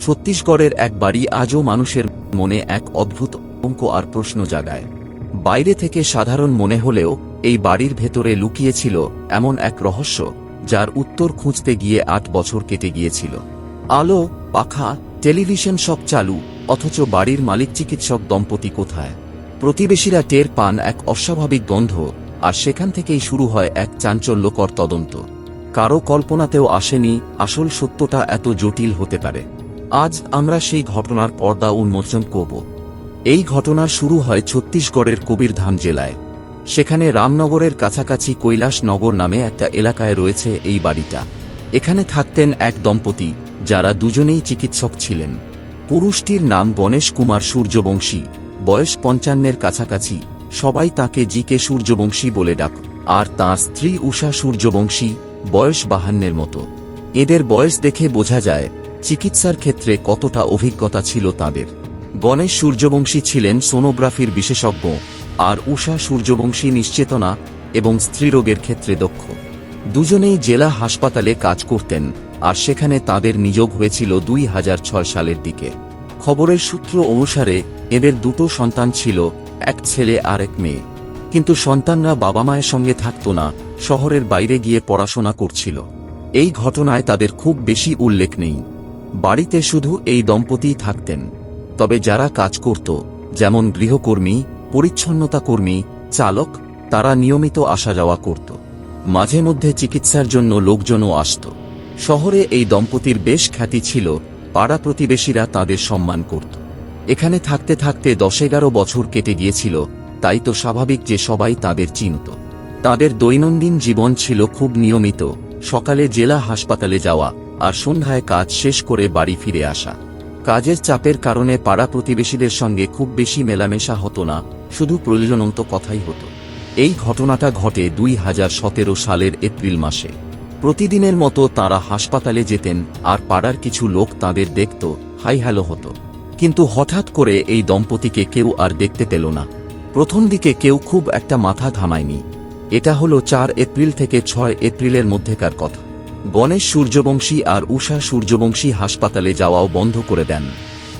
ছত্তিশগড়ের এক বাড়ি আজও মানুষের মনে এক অদ্ভুত অঙ্ক আর প্রশ্ন জাগায়। বাইরে থেকে সাধারণ মনে হলেও এই বাড়ির ভেতরে লুকিয়েছিল এমন এক রহস্য, যার উত্তর খুঁজতে গিয়ে আট বছর কেটে গিয়েছিল। আলো, পাখা, টেলিভিশন সব চালু, অথচ বাড়ির মালিক চিকিৎসক দম্পতি কোথায়? প্রতিবেশীরা টের পান এক অস্বাভাবিক গন্ধ, আর সেখান থেকেই শুরু হয় এক চাঞ্চল্যকর তদন্ত। কারও কল্পনাতেও আসেনি আসল সত্যটা এত জটিল হতে পারে। আজ আমরা সেই ঘটনার পর্দা উন্মোচন করব। এই ঘটনার শুরু হয় ছত্তিশগড়ের কবিরধাম জেলায়। সেখানে রামনগরের কাছাকাছি কৈলাসনগর নামে একটা এলাকায় রয়েছে এই বাড়িটা। এখানে থাকতেন এক দম্পতি, যারা দুজনেই চিকিৎসক ছিলেন। পুরুষটির নাম গণেশ কুমার সূর্যবংশী। বয়স পঞ্চান্নের কাছাকাছি। সবাই তাকে জি কে সূর্যবংশী বলে ডাক। আর তাঁর স্ত্রী উষা সূর্যবংশী, বয়স বাহান্নের মতো। এদের বয়স দেখে বোঝা যায় চিকিৎসার ক্ষেত্রে কতটা অভিজ্ঞতা ছিল তাদের? গণেশ সূর্যবংশী ছিলেন সোনোগ্রাফির বিশেষজ্ঞ, আর উষা সূর্যবংশী নিশ্চেতনা এবং স্ত্রীরোগের ক্ষেত্রে দক্ষ। দুজনেই জেলা হাসপাতালে কাজ করতেন, আর সেখানে তাদের নিয়োগ হয়েছিল দুই হাজার ছয় সালের দিকে। খবরের সূত্র অনুসারে, এদের দুটো সন্তান ছিল, এক ছেলে আর এক মেয়ে। কিন্তু সন্তানরা বাবা মায়ের সঙ্গে থাকত না, শহরের বাইরে গিয়ে পড়াশোনা করছিল। এই ঘটনায় তাদের খুব বেশি উল্লেখ নেই। বাড়িতে শুধু এই দম্পতিই থাকতেন। তবে যারা কাজ করত, যেমন গৃহকর্মী, পরিচ্ছন্নতা কর্মী, চালক, তারা নিয়মিত আসা যাওয়া করত। মাঝে মধ্যে চিকিৎসার জন্য লোকজনও আসত। শহরে এই দম্পতির বেশ খ্যাতি ছিল, পাড়া প্রতিবেশীরা তাদের সম্মান করত। এখানে থাকতে থাকতে দশ এগারো বছর কেটে গিয়েছিল, তাই তো স্বাভাবিক যে সবাই তাদের চিনত। তাদের দৈনন্দিন জীবন ছিল খুব নিয়মিত, সকালে জেলা হাসপাতালে যাওয়া আর সন্ধ্যায় কাজ শেষ করে বাড়ি ফিরে আসা। কাজের চাপের কারণে পাড়া প্রতিবেশীদের সঙ্গে খুব বেশি মেলামেশা হতো না, শুধু প্রয়োজনন্ত কথাই হতো। এই ঘটনাটা ঘটে দুই হাজার সতেরো সালের এপ্রিল মাসে। প্রতিদিনের মতো তারা হাসপাতালে যেতেন, আর পাড়ার কিছু লোক তাদের দেখত, হাই হ্যালো হতো। কিন্তু হঠাৎ করে এই দম্পতিকে কেউ আর দেখতে পেল না। প্রথম দিকে কেউ খুব একটা মাথা ঘামায়নি। এটা হলো চার এপ্রিল থেকে ছয় এপ্রিলের মধ্যেকার কথা। গণেশ সূর্যবংশী আর উষা সূর্যবংশী হাসপাতালে যাওয়াও বন্ধ করে দেন।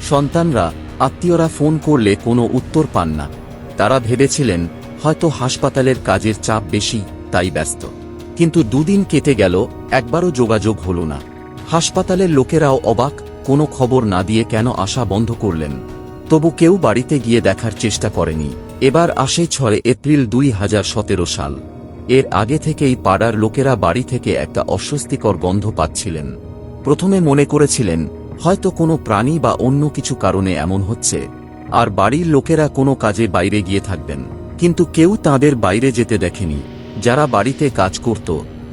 সন্তানরা, আত্মীয়রা ফোন করলে কোনো উত্তর পান না। তারা ভেবেছিলেন, হয়তো হাসপাতালের কাজের চাপ বেশি, তাই ব্যস্ত। কিন্তু দুদিন কেটে গেল, একবারও যোগাযোগ হল না। হাসপাতালের লোকেরাও অবাক, কোনো খবর না দিয়ে কেন আসা বন্ধ করলেন। তবু কেউ বাড়িতে গিয়ে দেখার চেষ্টা করেনি। এবার আসে ছয় এপ্রিল দুই হাজার সতেরো সাল। এর আগে থেকেই পাড়ার লোকেরা বাড়ি থেকে একটা অস্বস্তিকর গন্ধ পাচ্ছিলেন। প্রথমে মনে করেছিলেন, হয়তো কোনো প্রাণী বা অন্য কিছু কারণে এমন হচ্ছে, আর বাড়ির লোকেরা কোনো কাজে বাইরে গিয়ে থাকবেন। কিন্তু কেউ তাদের বাইরে যেতে দেখেনি। যারা বাড়িতে কাজ করত,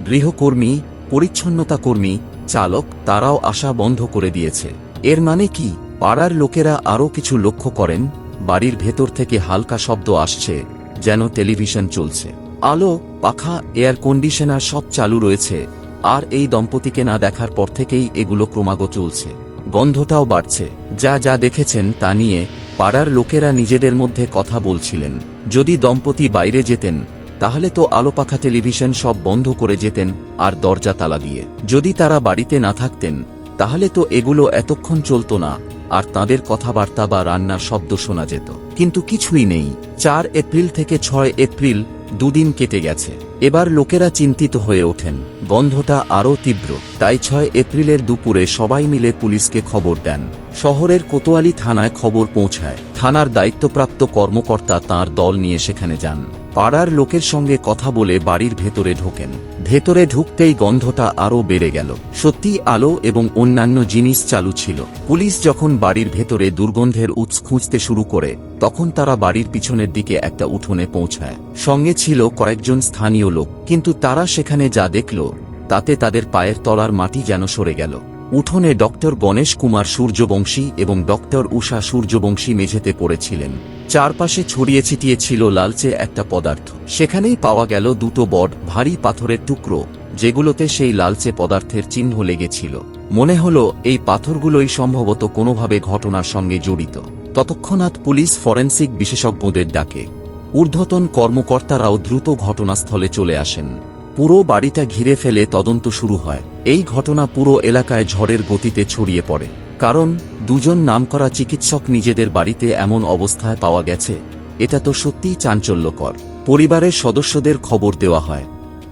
গৃহকর্মী, পরিচ্ছন্নতা কর্মী, চালক, তারাও আসা বন্ধ করে দিয়েছে। এর মানে কি? পাড়ার লোকেরা আরও কিছু লক্ষ্য করেন, বাড়ির ভেতর থেকে হালকা শব্দ আসছে, যেন টেলিভিশন চলছে। আলো, পাখা, এয়ার কন্ডিশনার সব চালু রয়েছে। আর এই দম্পতিকে না দেখার পর থেকেই এগুলো ক্রমাগত চলছে। গন্ধটাও বাড়ছে। যা যা দেখেছেন তা নিয়ে পাড়ার লোকেরা নিজেদের মধ্যে কথা বলছিলেন। যদি দম্পতি বাইরে যেতেন, তাহলে তো আলো, পাখা টেলিভিশন সব বন্ধ করে যেতেন আর দরজা তালা দিয়ে। যদি তারা বাড়িতে না থাকতেন, তাহলে তো এগুলো এতক্ষণ চলতো না, আর তাদের কথাবার্তা বা রান্নার শব্দ শোনা যেত। কিন্তু কিছুই নেই। চার এপ্রিল থেকে ছয় এপ্রিল দুদিন কেটে গেছে। এবার লোকেরা চিন্তিত হয়ে ওঠেন। বন্ধটা আরও তীব্র। তাই ছয় এপ্রিলের দুপুরে সবাই মিলে পুলিশকে খবর দেন। শহরের কোতোয়ালি থানায় খবর পৌঁছায়। থানার দায়িত্বপ্রাপ্ত কর্মকর্তা তার দল নিয়ে সেখানে যান। পাড়ার লোকের সঙ্গে কথা বলে বাড়ির ভেতরে ঢোকেন। ভেতরে ঢুকতেই গন্ধটা আরও বেড়ে গেল। সত্যি আলো এবং অন্যান্য জিনিস চালু ছিল। পুলিশ যখন বাড়ির ভেতরে দুর্গন্ধের উৎস খুঁজতে শুরু করে, তখন তারা বাড়ির পিছনের দিকে একটা উঠোনে পৌঁছায়। সঙ্গে ছিল কয়েকজন স্থানীয় লোক, কিন্তু তারা সেখানে যা দেখল, তাতে তাদের পায়ের তলার মাটি যেন সরে গেল। উঠোনে ডক্টর গণেশ কুমার সূর্যবংশী এবং ডক্টর উষা সূর্যবংশী মেঝেতে পড়েছিলেন। চারপাশে ছড়িয়ে ছিটিয়ে ছিল লালচে একটা পদার্থ। সেখানেই পাওয়া গেল দুটো বড ভারী পাথরের টুকরো, যেগুলোতে সেই লালচে পদার্থের চিহ্ন লেগেছিল। মনে হল, এই পাথরগুলোই সম্ভবত কোনোভাবে ঘটনার সঙ্গে জড়িত। ততক্ষণাৎ পুলিশ ফরেন্সিক বিশেষজ্ঞদের ডাকে। ঊর্ধ্বতন কর্মকর্তারাও দ্রুত ঘটনাস্থলে চলে আসেন। পুরো বাড়িটা ঘিরে ফেলে তদন্ত শুরু হয়। এই ঘটনা পুরো এলাকায় ঝড়ের গতিতে ছড়িয়ে পড়ে। কারণ, দুজন নামকরা চিকিৎসক নিজেদের বাড়িতে এমন অবস্থায় পাওয়া গেছে। এটা তো সত্যিই চাঞ্চল্যকর। পরিবারের সদস্যদের খবর দেওয়া হয়।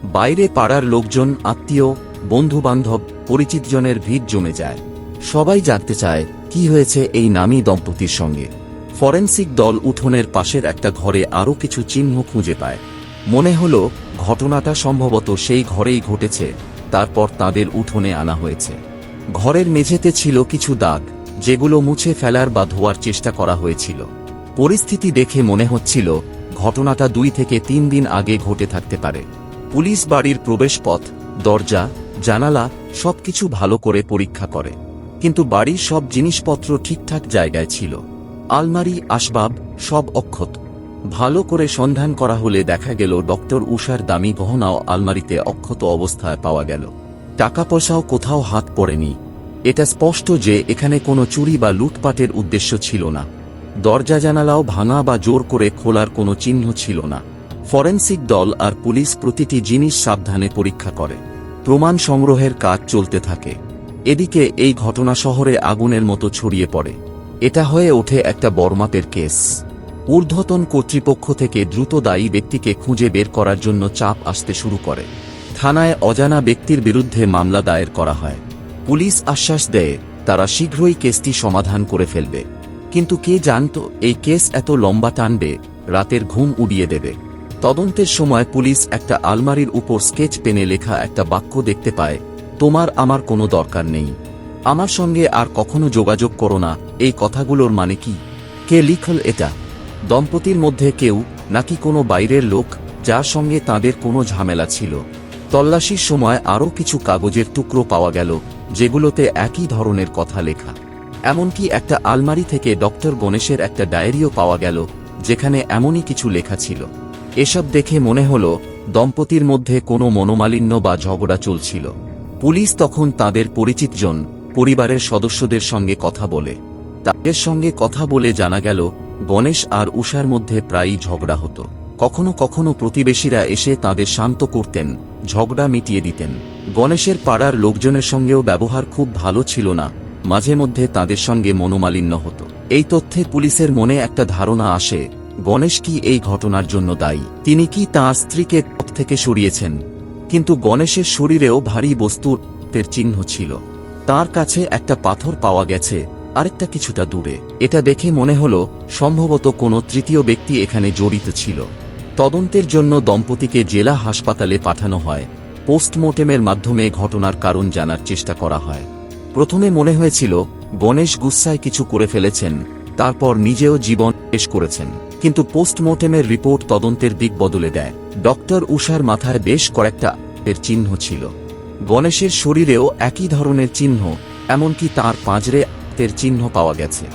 বাইরে পাড়ার লোকজন, আত্মীয়, বন্ধুবান্ধব, পরিচিতজনের ভিড় জমে যায়। সবাই জানতে চায়, কি হয়েছে এই নামী দম্পতির সঙ্গে? ফরেন্সিক দল উঠোনের পাশের একটা ঘরে আরও কিছু চিহ্ন খুঁজে পায়। মনে হল, ঘটনাটা সম্ভবত সেই ঘরেই ঘটেছে, তারপর তাদের উঠোনে আনা হয়েছে। ঘরের মেঝেতে ছিল কিছু দাগ, যেগুলো মুছে ফেলার বা ধোয়ার চেষ্টা করা হয়েছিল। পরিস্থিতি দেখে মনে হচ্ছিল, ঘটনাটা দুই থেকে তিন দিন আগে ঘটে থাকতে পারে। পুলিশ বাড়ির প্রবেশপথ, দরজা, জানালা, সবকিছু ভালো করে পরীক্ষা করে। কিন্তু বাড়ির সব জিনিসপত্র ঠিকঠাক জায়গায় ছিল। আলমারি, আসবাব, সব অক্ষত। ভালো করে সন্ধান করা হলে দেখা গেল ডক্টর উষার দামি গহনাও আলমারিতে অক্ষত অবস্থায় পাওয়া গেল। টাকা পয়সাও কোথাও হাত পড়েনি। এটা স্পষ্ট যে এখানে কোনো চুরি বা লুটপাটের উদ্দেশ্য ছিল না। দরজা জানালাও ভাঙা বা জোর করে খোলার কোনো চিহ্ন ছিল না। ফরেন্সিক দল আর পুলিশ প্রতিটি জিনিস সাবধানে পরীক্ষা করে। প্রমাণ সংগ্রহের কাজ চলতে থাকে। এদিকে এই ঘটনা শহরে আগুনের মতো ছড়িয়ে পড়ে। এটা হয়ে ওঠে একটা বড়মাপের কেস। ঊর্ধ্বতন কর্তৃপক্ষ থেকে দ্রুত দায়ী ব্যক্তিকে খুঁজে বের করার জন্য চাপ আসতে শুরু করে। থানায় অজানা ব্যক্তির বিরুদ্ধে মামলা দায়ের করা হয়। পুলিশ আশ্বাস দেয়, তারা শীঘ্রই কেসটি সমাধান করে ফেলবে। কিন্তু কে জানত, এই কেস এত লম্বা টানবে, রাতের ঘুম উড়িয়ে দেবে। তদন্তের সময় পুলিশ একটা আলমারির উপর স্কেচ পেনে লেখা একটা বাক্য দেখতে পায়, তোমার আমার কোনো দরকার নেই। আমার সঙ্গে আর কখনো যোগাযোগ করো না, এই কথাগুলোর মানে কি? কে লিখল এটা? দম্পতির মধ্যে কেউ, নাকি কোনো বাইরের লোক, যার সঙ্গে তাদের কোনো ঝামেলা ছিল। তল্লাশির সময় আরও কিছু কাগজের টুকরো পাওয়া গেল, যেগুলোতে একই ধরনের কথা লেখা। এমনকি একটা আলমারি থেকে ডক্টর গণেশের একটা ডায়েরিও পাওয়া গেল, যেখানে এমনই কিছু লেখা ছিল। এসব দেখে মনে হল, দম্পতির মধ্যে কোনো মনোমালিন্য বা ঝগড়া চলছিল। পুলিশ তখন তাদের পরিচিতজন, পরিবারের সদস্যদের সঙ্গে কথা বলে। তাদের সঙ্গে কথা বলে জানা গেল গণেশ আর উষার মধ্যে প্রায়ই ঝগড়া হতো। কখনো কখনো প্রতিবেশীরা এসে তাদের শান্ত করতেন, ঝগড়া মিটিয়ে দিতেন। গণেশের পাড়ার লোকজনের সঙ্গেও ব্যবহার খুব ভালো ছিল না, মাঝে মধ্যে তাদের সঙ্গে মনোমালিন্য হতো। এই তথ্যে পুলিশের মনে একটা ধারণা আসে, গণেশ কি এই ঘটনার জন্য দায়ী? তিনি কি তাঁর স্ত্রীকে পথ থেকে সরিয়েছেন? কিন্তু গণেশের শরীরেও ভারী বস্তুর চিহ্ন ছিল। তার কাছে একটা পাথর পাওয়া গেছে আরেকটা কিছুটা দূরে। এটা দেখে মনে হল, সম্ভবত কোনো তৃতীয় ব্যক্তি এখানে জড়িত ছিল। তদন্তের জন্য দম্পতিকে জেলা হাসপাতালে পাঠানো হয়। পোস্টমর্টেমের মাধ্যমে ঘটনার কারণ জানার চেষ্টা করা হয়। প্রথমে মনে হয়েছিল, গণেশ গুসায় কিছু করে ফেলেছেন, তারপর নিজেও জীবন শেষ করেছেন। কিন্তু পোস্টমর্টেমের রিপোর্ট তদন্তের দিক বদলে দেয়। ডক্টর উষার মাথায় বেশ কয়েকটা এর চিহ্ন ছিল। গণেশের শরীরেও একই ধরনের চিহ্ন, এমনকি তার পাঁজরে তের চিহ্ন পাওয়া গেছে।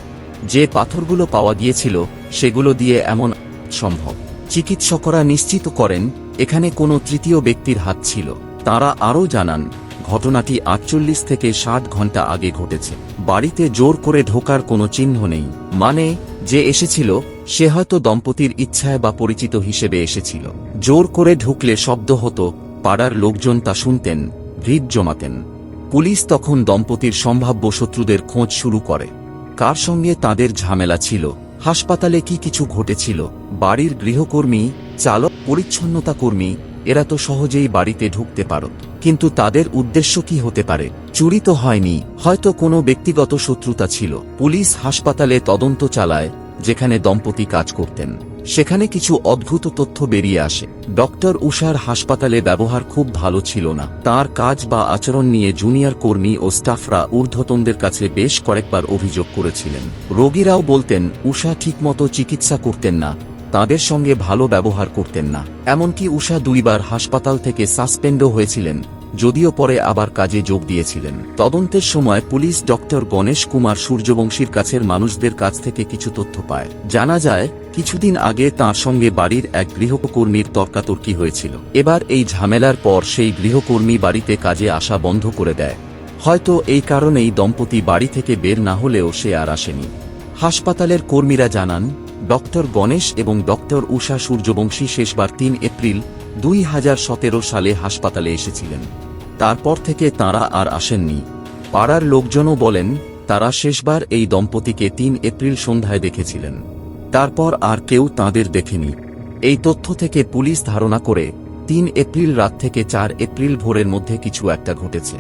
যে পাথরগুলো পাওয়া গিয়েছিল, সেগুলো দিয়ে এমন সম্ভব। চিকিৎসকরা নিশ্চিত করেন, এখানে কোনো তৃতীয় ব্যক্তির হাত ছিল। তারা আরও জানান, ঘটনাটি আটচল্লিশ থেকে ষাট ঘণ্টা আগে ঘটেছে। বাড়িতে জোর করে ঢোকার কোনো চিহ্ন নেই। মানে যে এসেছিল, সে হয়তো দম্পতির ইচ্ছায় বা পরিচিত হিসেবে এসেছিল। জোর করে ঢুকলে শব্দ হতো, পাড়ার লোকজন তা শুনতেন, ভিড় জমাতেন। পুলিশ তখন দম্পতির সম্ভাব্য শত্রুদের খোঁজ শুরু করে। কার সঙ্গে তাদের ঝামেলা ছিল? হাসপাতালে কি কিছু ঘটেছিল? বাড়ির গৃহকর্মী, চালক, পরিচ্ছন্নতা কর্মী, এরা তো সহজেই বাড়িতে ঢুকতে পারত। কিন্তু তাদের উদ্দেশ্য কি হতে পারে? চুরি তো হয়নি, হয়তো কোনো ব্যক্তিগত শত্রুতা ছিল। পুলিশ হাসপাতালে তদন্ত চালায়, যেখানে দম্পতি কাজ করতেন। সেখানে কিছু অদ্ভুত তথ্য বেরিয়ে আসে। ডক্টর উষার হাসপাতালে ব্যবহার খুব ভালো ছিল না। তার কাজ বা আচরণ নিয়ে জুনিয়র কর্মী ও স্টাফরা ঊর্ধ্বতনদের কাছে বেশ কয়েকবার অভিযোগ করেছিলেন। রোগীরাও বলতেন, উষা ঠিকমতো চিকিৎসা করতেন না। তাদের সঙ্গে ভালো ব্যবহার করতেন না। এমনকি উষা দুইবার হাসপাতাল থেকে সাসপেন্ডও হয়েছিলেন। যদিও পরে আবার কাজে যোগ দিয়েছিলেন। তদন্তের সময় পুলিশ ডক্টর গণেশ কুমার সূর্যবংশীর কাছের মানুষদের কাছ থেকে কিছু তথ্য পায়। জানা যায়, কিছুদিন আগে তার সঙ্গে বাড়ির এক গৃহকর্মীর তর্কাতর্কি হয়েছিল। এবার এই ঝামেলার পর সেই গৃহকর্মী বাড়িতে কাজে আসা বন্ধ করে দেয়। হয়তো এই কারণেই দম্পতি বাড়ি থেকে বের না হলেও সে আর আসেনি। হাসপাতালের কর্মীরা জানান, ডক্টর গণেশ এবং ডক্টর উষা সূর্যবংশী শেষবার তিন এপ্রিল দুই হাজার সতেরো সালে হাসপাতালে এসেছিলেন। তারপর থেকে তাঁরা আর আসেননি। পাড়ার লোকজনও বলেন, তারা শেষবার এই দম্পতিকে তিন এপ্রিল সন্ধ্যায় দেখেছিলেন। তারপর আর কেউ তাঁদের দেখেনি। এই তথ্য থেকে পুলিশ ধারণা করে, তিন এপ্রিল রাত থেকে চার এপ্রিল ভোরের মধ্যে কিছু একটা ঘটেছে।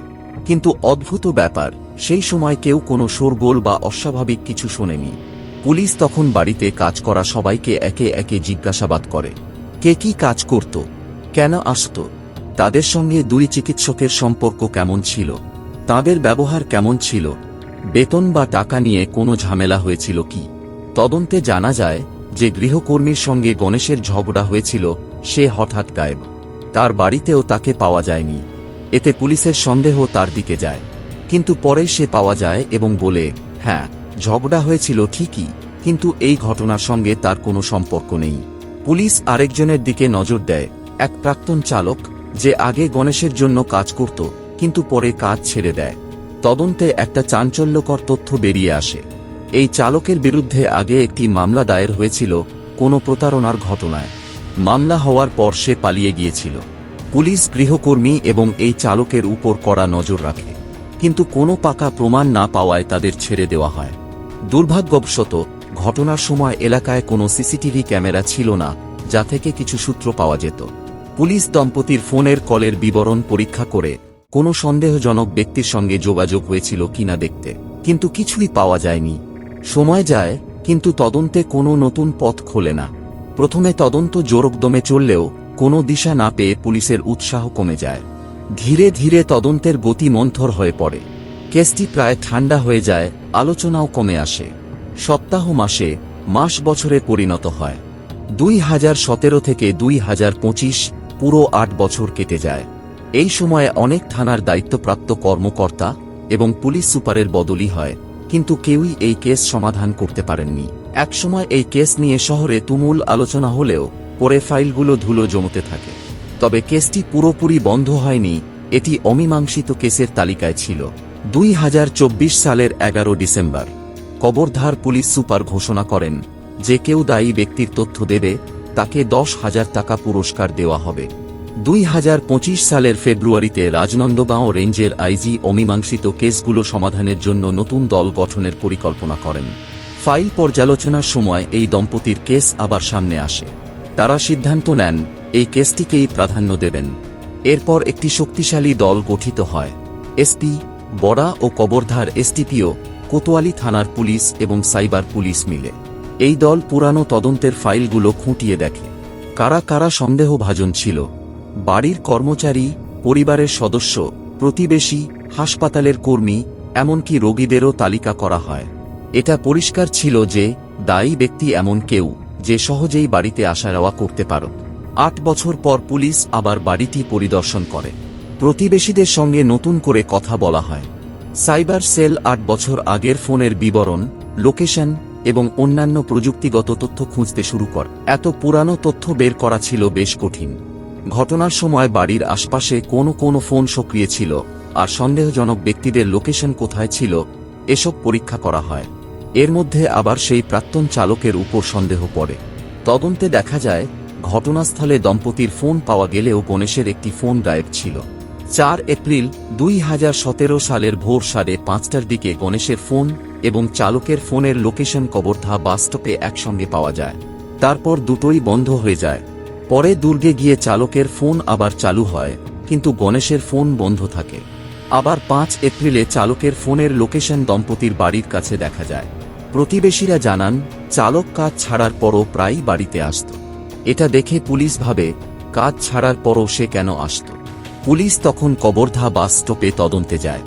কিন্তু অদ্ভুত ব্যাপার, সেই সময় কেউ কোনো শোরগোল বা অস্বাভাবিক কিছু শোনেনি। পুলিশ তখন বাড়িতে কাজ করা সবাইকে একে একে জিজ্ঞাসাবাদ করে, কে কি কাজ করত? কেন আসত? তাদের সঙ্গে দুই চিকিৎসকের সম্পর্ক কেমন ছিল? তাদের ব্যবহার কেমন ছিল? বেতন বা টাকা নিয়ে কোনো ঝামেলা হয়েছিল কি? তদন্তে জানা যায় যে গৃহকর্মীর সঙ্গে গণেশের ঝগড়া হয়েছিল, সে হঠাৎ গায়েব। তার বাড়িতেও তাকে পাওয়া যায়নি। এতে পুলিশের সন্দেহ তার দিকে যায়। কিন্তু পরে সে পাওয়া যায় এবং বলে হ্যাঁ ঝগড়া হয়েছিল ঠিকই, কিন্তু এই ঘটনার সঙ্গে তার কোনো সম্পর্ক নেই। পুলিশ আরেকজনের দিকে নজর দেয়। এক প্রাক্তন চালক যে আগে গণেশের জন্য কাজ করত, কিন্তু পরে কাজ ছেড়ে দেয়। তদন্তে একটা চাঞ্চল্যকর তথ্য বেরিয়ে আসে। এই চালকের বিরুদ্ধে আগে একটি মামলা দায়ের হয়েছিল কোনো প্রতারণার ঘটনায়। মামলা হওয়ার পর সে পালিয়ে গিয়েছিল। পুলিশ, গৃহকর্মী এবং এই চালকের উপর কড়া নজর রাখে। কিন্তু কোনো পাকা প্রমাণ না পাওয়ায় তাদের ছেড়ে দেওয়া হয়। দুর্ভাগ্যবশত, ঘটনার সময় এলাকায় কোনো সিসিটিভি ক্যামেরা ছিল না, যা থেকে কিছু সূত্র পাওয়া যেত। পুলিশ দম্পতির ফোনের কলের বিবরণ পরীক্ষা করে কোনো সন্দেহজনক ব্যক্তির সঙ্গে যোগাযোগ হয়েছিল কিনা দেখতে। কিন্তু কিছুই পাওয়া যায়নি। সময় যায়, কিন্তু তদন্তে কোনো নতুন পথ খোলে না। প্রথমে তদন্ত জোরকদমে চললেও কোনো দিশা না পেয়ে পুলিশের উৎসাহ কমে যায়। ধীরে ধীরে তদন্তের গতি মন্থর হয়ে পড়ে। কেসটি প্রায় ঠান্ডা হয়ে যায়, আলোচনাও কমে আসে। সপ্তাহ মাসে, মাস বছরে পরিণত হয়। দুই হাজার সতেরো থেকে দুই হাজার পঁচিশ পুরো আট বছর কেটে যায়। এই সময়ে অনেক থানার দায়িত্বপ্রাপ্ত কর্মকর্তা এবং পুলিশ সুপারের বদলি হয়, কিন্তু কেউই এই কেস সমাধান করতে পারেননি। একসময় এই কেস নিয়ে শহরে তুমুল আলোচনা হলেও পরে ফাইলগুলো ধুলো জমতে থাকে। তবে কেসটি পুরোপুরি বন্ধ হয়নি, এটি অমীমাংসিত কেসের তালিকায় ছিল। দুই হাজার চব্বিশ সালের এগারো ডিসেম্বর। কবরধার পুলিশ সুপার ঘোষণা করেন, যে কেউ দায়ী ব্যক্তির তথ্য দেবে তাকে দশ হাজার টাকা পুরস্কার দেওয়া হবে। দুই হাজার পঁচিশ সালের ফেব্রুয়ারিতে রাজনন্দগাঁও রেঞ্জের আইজি অমীমাংসিত কেসগুলো সমাধানের জন্য নতুন দল গঠনের পরিকল্পনা করেন। ফাইল পর্যালোচনার সময় এই দম্পতির কেস আবার সামনে আসে। তারা সিদ্ধান্ত নেন, এই কেসটিকেই প্রাধান্য দেবেন। এরপর একটি শক্তিশালী দল গঠিত হয়। এসপি, বড়া ও কবরধার এসটিপিও কোতোয়ালি থানার পুলিশ এবং সাইবার পুলিশ মিলে। এই দল পুরানো তদন্তের ফাইলগুলো খুঁটিয়ে দেখে। কারা কারা সন্দেহভাজন ছিল? বাড়ির কর্মচারী, পরিবারের সদস্য, প্রতিবেশী, হাসপাতালের কর্মী, এমনকি রোগীদেরও তালিকা করা হয়। এটা পরিষ্কার ছিল যে, দায়ী ব্যক্তি এমন কেউ, যে সহজেই বাড়িতে আসা যাওয়া করতে পারত। আট বছর পর পুলিশ আবার বাড়িটি পরিদর্শন করে। প্রতিবেশীদের সঙ্গে নতুন করে কথা বলা হয়। সাইবার সেল আট বছর আগের ফোনের বিবরণ, লোকেশন এবং অন্যান্য প্রযুক্তিগত তথ্য খুঁজতে শুরু কর। এত পুরানো তথ্য বের করা ছিল বেশ কঠিন। ঘটনার সময় বাড়ির আশপাশে কোনো কোনো ফোন সক্রিয় ছিল, আর সন্দেহজনক ব্যক্তিদের লোকেশন কোথায় ছিল, এসব পরীক্ষা করা হয়। এর মধ্যে আবার সেই প্রাক্তন চালকের উপর সন্দেহ পড়ে। তদন্তে দেখা যায়, ঘটনাস্থলে দম্পতির ফোন পাওয়া গেলেও গণেশের একটি ফোন গায়েব ছিল। চার এপ্রিল দুই হাজার সতেরো সালের ভোর সাড়ে পাঁচটার দিকে গণেশের ফোন এবং চালকের ফোনের লোকেশন কবরধা বাস্তবে একসঙ্গে পাওয়া যায়। তারপর দুটোই বন্ধ হয়ে যায়। পরে দুর্গে গিয়ে চালকের ফোন আবার চালু হয়, কিন্তু গণেশের ফোন বন্ধ থাকে। আবার পাঁচ এপ্রিলে চালকের ফোনের লোকেশন দম্পতির বাড়ির কাছে দেখা যায়। প্রতিবেশীরা জানান, চালক কাজ ছাড়ার পরও প্রায়ই বাড়িতে আসত। এটা দেখে পুলিশ ভাবে, কাজ ছাড়ার পরও সে কেন আসত? পুলিশ তখন কবরধা বাস স্টপে তদন্তে যায়।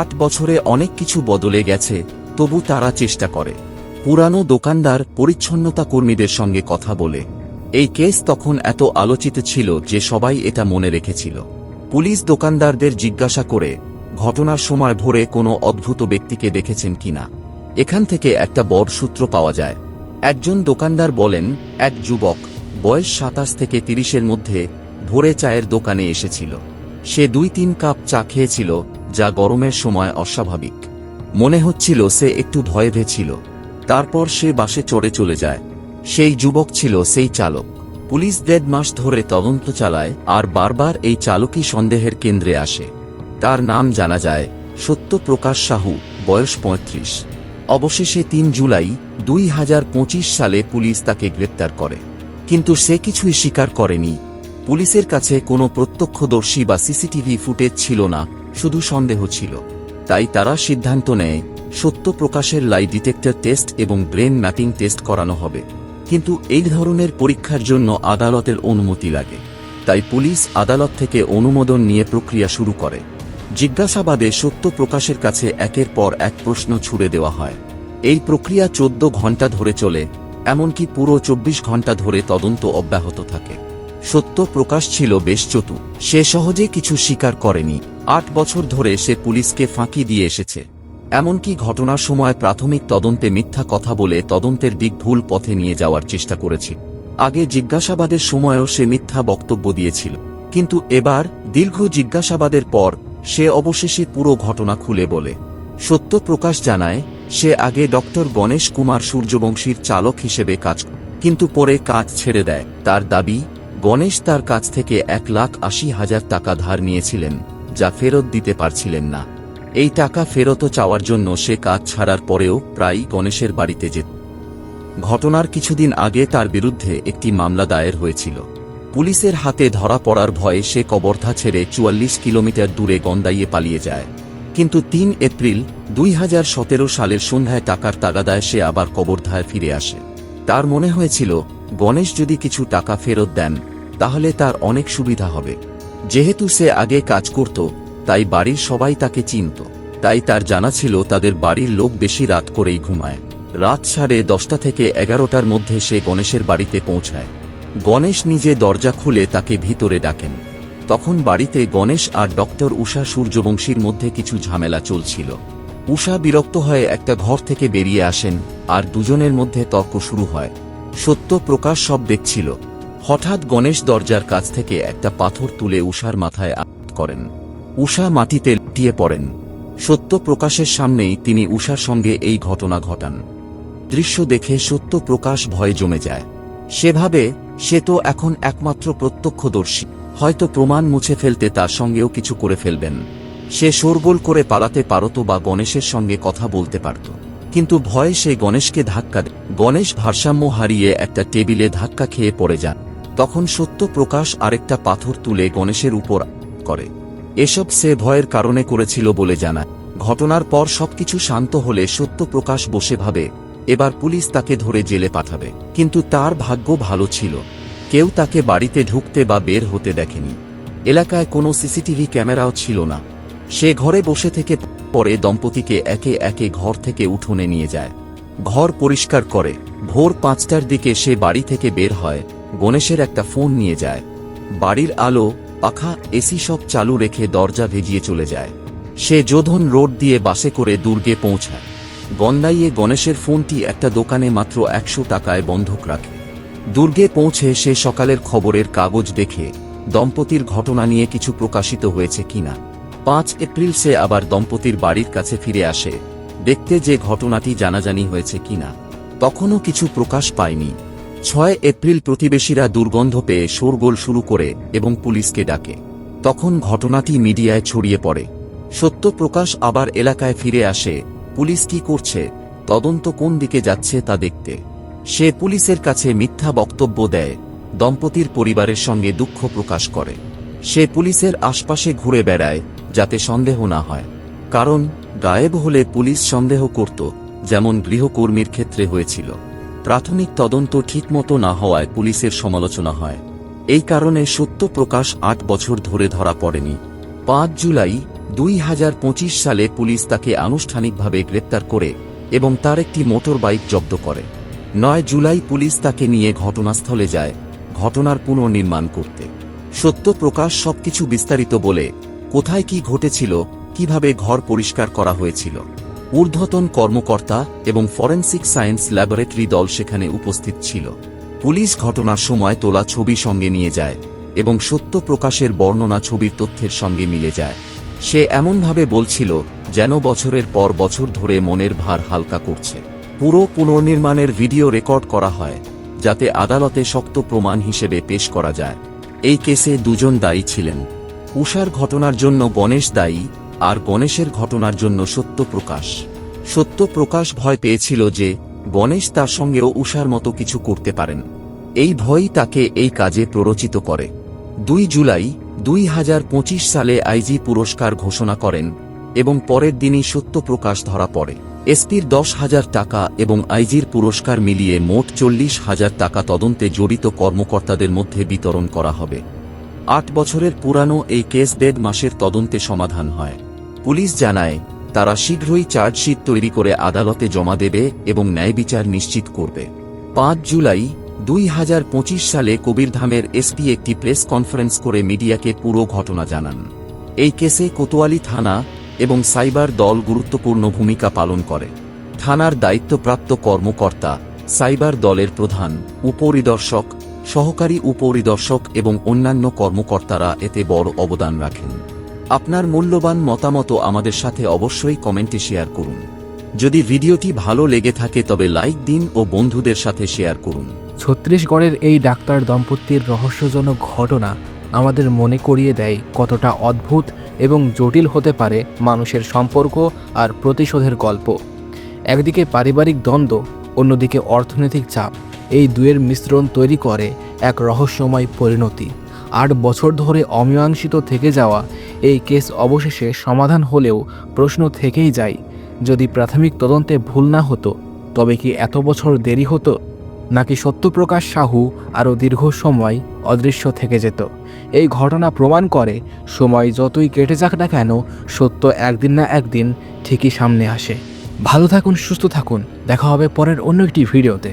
আট বছরে অনেক কিছু বদলে গেছে তবু তারা চেষ্টা করে। পুরানো দোকানদার পরিচ্ছন্নতা কর্মীদের সঙ্গে কথা বলে। এই কেস তখন এত আলোচিত ছিল যে সবাই এটা মনে রেখেছিল। পুলিশ দোকানদারদের জিজ্ঞাসা করে, ঘটনার সময় ভোরে কোনো অদ্ভুত ব্যক্তিকে দেখেছেন কিনা এখান থেকে একটা বড় সূত্র পাওয়া যায়। একজন দোকানদার বলেন, এক যুবক বয়স সাতাশ থেকে তিরিশের মধ্যে ভোরে চায়ের দোকানে এসেছিল। সে দুই তিন কাপ চা খেয়েছিল, যা গরমের সময় অস্বাভাবিক। মনে হচ্ছিল সে একটু ভয়ে ভেছিল। তারপর সে বাসে চড়ে চলে যায়। সেই যুবক ছিল সেই চালক। পুলিশ দেড় মাস ধরে তদন্ত চালায় আর বারবার এই চালকই সন্দেহের কেন্দ্রে আসে। তার নাম জানা যায় সত্যপ্রকাশ সাহু, বয়স পঁয়ত্রিশ। অবশেষে তিন জুলাই দুই হাজার পঁচিশ সালে পুলিশ তাকে গ্রেপ্তার করে। কিন্তু সে কিছুই স্বীকার করেনি। পুলিশের কাছে কোনো প্রত্যক্ষদর্শী বা সিসিটিভি ফুটেজ ছিল না, শুধু সন্দেহ ছিল। তাই তারা সিদ্ধান্ত নেয়, সত্য প্রকাশের লাই ডিটেক্টর টেস্ট এবং ব্রেন ম্যাপিং টেস্ট করানো হবে। কিন্তু এই ধরনের পরীক্ষার জন্য আদালতের অনুমতি লাগে। তাই পুলিশ আদালত থেকে অনুমোদন নিয়ে প্রক্রিয়া শুরু করে। জিজ্ঞাসাবাদে সত্য প্রকাশের কাছে একের পর এক প্রশ্ন ছুড়ে দেওয়া হয়। এই প্রক্রিয়া চোদ্দ ঘণ্টা ধরে চলে, এমনকি পুরো চব্বিশ ঘণ্টা ধরে তদন্ত অব্যাহত থাকে। সত্য প্রকাশ ছিল বেশ চতু সে সহজে কিছু স্বীকার করেনি। আট বছর ধরে সে পুলিশকে ফাঁকি দিয়ে এসেছে। এমনকি ঘটনার সময় প্রাথমিক তদন্তে মিথ্যা কথা বলে তদন্তের দিক ভুল পথে নিয়ে যাওয়ার চেষ্টা করেছে। আগে জিজ্ঞাসাবাদের সময়ও সে মিথ্যা বক্তব্য দিয়েছিল। কিন্তু এবার, দীর্ঘ জিজ্ঞাসাবাদের পর, সে অবশেষে পুরো ঘটনা খুলে বলে। সত্য প্রকাশ জানায়, সে আগে ডক্টর গণেশ কুমার সূর্যবংশীর চালক হিসেবে কাজ কিন্তু পরে কাজ ছেড়ে দেয়। তার দাবি গণেশ তার কাছ থেকে এক লাখ আশি হাজার টাকা ধার নিয়েছিলেন, যা ফেরত দিতে পারছিলেন না। এই টাকা ফেরত চাওয়ার জন্য সে কাজ ছাড়ার পরেও প্রায়ই গণেশের বাড়িতে যেত। ঘটনার কিছুদিন আগে তার বিরুদ্ধে একটি মামলা দায়ের হয়েছিল। পুলিশের হাতে ধরা পড়ার ভয়ে সে কবর্ধা ছেড়ে চুয়াল্লিশ কিলোমিটার দূরে গন্দাইয়ে পালিয়ে যায়। কিন্তু তিন এপ্রিল দুই হাজার সতেরো সালের সন্ধ্যায় টাকার তাগাদায় সে আবার কবর্ধায় ফিরে আসে। তার মনে হয়েছিল গণেশ যদি কিছু টাকা ফেরত দেন, তাহলে তার অনেক সুবিধা হবে। যেহেতু সে আগে কাজ করত, তাই বাড়ির সবাই তাকে চিনত। তাই তার জানা ছিল তাদের বাড়ির লোক বেশি রাত করেই ঘুমায়। রাত সাড়ে দশটা থেকে এগারোটার মধ্যে সে গণেশের বাড়িতে পৌঁছায়। গণেশ নিজে দরজা খুলে তাকে ভিতরে ডাকেন। তখন বাড়িতে গণেশ আর ডক্টর উষা সূর্যবংশীর মধ্যে কিছু ঝামেলা চলছিল। উষা বিরক্ত হয়ে একটা ঘর থেকে বেরিয়ে আসেন, আর দুজনের মধ্যে তর্ক শুরু হয়। সত্য প্রকাশ সব দেখছিল। হঠাৎ গণেশ দরজার কাছ থেকে একটা পাথর তুলে উষার মাথায় আঘাত করেন। উষা মাটিতে লুটিয়ে পড়েন। সত্য প্রকাশের সামনেই তিনি উষার সঙ্গে এই ঘটনা ঘটান। দৃশ্য দেখে সত্য প্রকাশ ভয়ে জমে যায়। সেভাবে সে তো এখন একমাত্র প্রত্যক্ষদর্শী। হয়তো প্রমাণ মুছে ফেলতে তার সঙ্গেও কিছু করে ফেলবেন। সে শোরগোল করে পালাতে পারত বা গণেশের সঙ্গে কথা বলতে পারত। কিন্তু ভয়ে সে গণেশকে ধাক্কা দেয়। গণেশ ভারসাম্য হারিয়ে একটা টেবিলে ধাক্কা খেয়ে পড়ে যান তখন সত্য প্রকাশ আরেকটা পাথর তুলে গণেশের উপর করে। এসব সে ভয়ের কারণে করেছিল বলে জানায়। ঘটনার পর সবকিছু শান্ত হলে সত্য প্রকাশ বসে ভাবে, এবার পুলিশ তাকে ধরে জেলে পাঠাবে। কিন্তু তার ভাগ্য ভালো ছিল। কেউ তাকে বাড়িতে ঢুকতে বা বের হতে দেখেনি। এলাকায় কোনো সিসিটিভি ক্যামেরাও ছিল না। সে ঘরে বসে থেকে পরে দম্পতিকে একে একে ঘর থেকে উঠোনে নিয়ে যায়। ঘর পরিষ্কার করে। ভোর পাঁচটার দিকে সে বাড়ি থেকে বের হয়। গণেশের একটা ফোন নিয়ে যায়। বাড়ির আলো, পাখা, এসি সব চালু রেখে দরজা ভেজিয়ে চলে যায়। সে যোধন রোড দিয়ে বাসে করে দুর্গে পৌঁছায়। গন্দাইয়ে গণেশের ফোনটি একটা দোকানে মাত্র একশো টাকায় বন্ধক রাখে। দুর্গে পৌঁছে সে সকালের খবরের কাগজ দেখে দম্পতির ঘটনা নিয়ে কিছু প্রকাশিত হয়েছে কিনা। পাঁচ এপ্রিল সে আবার দম্পতির বাড়ির কাছে ফিরে আসে। দেখতে যে ঘটনাটি জানাজানি হয়েছে কিনা, তখনও কিছু প্রকাশ পায়নি। ছয় এপ্রিল প্রতিবেশীরা দুর্গন্ধ পেয়ে শোরগোল শুরু করে এবং পুলিশকে ডাকে। তখন ঘটনাটি মিডিয়ায় ছড়িয়ে পড়ে। সত্য প্রকাশ আবার এলাকায় ফিরে আসে, পুলিশ কি করছে, তদন্ত কোন দিকে যাচ্ছে তা দেখতে। সে পুলিশের কাছে মিথ্যা বক্তব্য দেয়, দম্পতির পরিবারের সঙ্গে দুঃখ প্রকাশ করে। সে পুলিশের আশপাশে ঘুরে বেড়ায় যাতে সন্দেহ না হয়। কারণ, গায়েব হলে পুলিশ সন্দেহ করত, যেমন গৃহকর্মীর ক্ষেত্রে হয়েছিল। প্রাথমিক তদন্ত ঠিকমতো না হওয়ায় পুলিশের সমালোচনা হয়। এই কারণে সত্য প্রকাশ আট বছর ধরে ধরা পড়েনি। পাঁচ জুলাই দুই হাজার পঁচিশ সালে পুলিশ তাকে আনুষ্ঠানিকভাবে গ্রেপ্তার করে এবং তার একটি মোটর বাইক জব্দ করে। নয় জুলাই পুলিশ তাকে নিয়ে ঘটনাস্থলে যায়, ঘটনার পুনর্নির্মাণ করতে। সত্য প্রকাশ সবকিছু বিস্তারিত বলে কোথায় কি ঘটেছিল, কীভাবে ঘর পরিষ্কার করা হয়েছিল। ঊর্ধ্বতন কর্মকর্তা এবং ফরেন্সিক সায়েন্স ল্যাবরেটরি দল সেখানে উপস্থিত ছিল। পুলিশ ঘটনার সময় তোলা ছবি সঙ্গে নিয়ে যায় এবং সত্য প্রকাশের বর্ণনা ছবির তথ্যের সঙ্গে মিলে যায়। সে এমনভাবে বলছিল, যেন বছরের পর বছর ধরে মনের ভার হালকা করছে। পুরো পুনর্নির্মাণের ভিডিও রেকর্ড করা হয়, যাতে আদালতে শক্ত প্রমাণ হিসেবে পেশ করা যায়। এই কেসে দুজন দায়ী ছিলেন। উষার ঘটনার জন্য গণেশ দায়ী আর গণেশের ঘটনার জন্য সত্য প্রকাশ। সত্য প্রকাশ ভয় পেয়েছিল যে গণেশ তার সঙ্গেও উষার মতো কিছু করতে পারেন। এই ভয়ই তাকে এই কাজে প্ররোচিত করে। দুই জুলাই দুই হাজার পঁচিশ সালে আইজি পুরস্কার ঘোষণা করেন এবং পরের দিনই সত্যপ্রকাশ ধরা পড়ে। এসপির দশ হাজার টাকা এবং আইজির পুরস্কার মিলিয়ে মোট চল্লিশ হাজার টাকা তদন্তে জড়িত কর্মকর্তাদের মধ্যে বিতরণ করা হবে। আট বছরের পুরানো এই কেস দেড় মাসের তদন্তে সমাধান হয়। পুলিশ জানায়, তারা শীঘ্রই চার্জশিট তৈরি করে আদালতে জমা দেবে এবং ন্যায় বিচার নিশ্চিত করবে। পাঁচ জুলাই দুই হাজার পঁচিশ সালে কবিরধামের এসপি একটি প্রেস কনফারেন্স করে মিডিয়াকে পুরো ঘটনা জানান। এই কেসে কোতোয়ালি থানা এবং সাইবার দল গুরুত্বপূর্ণ ভূমিকা পালন করে। থানার দায়িত্বপ্রাপ্ত কর্মকর্তা, সাইবার দলের প্রধান উপরিদর্শক সহকারী উপরিদর্শক এবং অন্যান্য কর্মকর্তারা এতে বড় অবদান রাখেন। আপনার মূল্যবান মতামত আমাদের সাথে অবশ্যই কমেন্টে শেয়ার করুন। যদি ভিডিওটি ভালো লেগে থাকে তবে লাইক দিন ও বন্ধুদের সাথে শেয়ার করুন। ছত্তিশগড়ের এই ডাক্তার দম্পতির রহস্যজনক ঘটনা আমাদের মনে করিয়ে দেয় কতটা অদ্ভুত এবং জটিল হতে পারে মানুষের সম্পর্ক আর প্রতিশোধের গল্প। একদিকে পারিবারিক দ্বন্দ্ব, অন্যদিকে অর্থনৈতিক চাপ। এই দুয়ের মিশ্রণ তৈরি করে এক রহস্যময় পরিণতি। আট বছর ধরে অমীমাংসিত থেকে যাওয়া এই কেস অবশেষে সমাধান হলেও প্রশ্ন থেকেই যায়, যদি প্রাথমিক তদন্তে ভুল না হতো, তবে কি এত বছর দেরি হতো? নাকি সত্যপ্রকাশ সাহু আরও দীর্ঘ সময় অদৃশ্য থেকে যেত? এই ঘটনা প্রমাণ করে সময় যতই কেটে যাক না কেন, সত্য একদিন না একদিন ঠিকই সামনে আসে। ভালো থাকুন, সুস্থ থাকুন। দেখা হবে পরের অন্য একটি ভিডিওতে।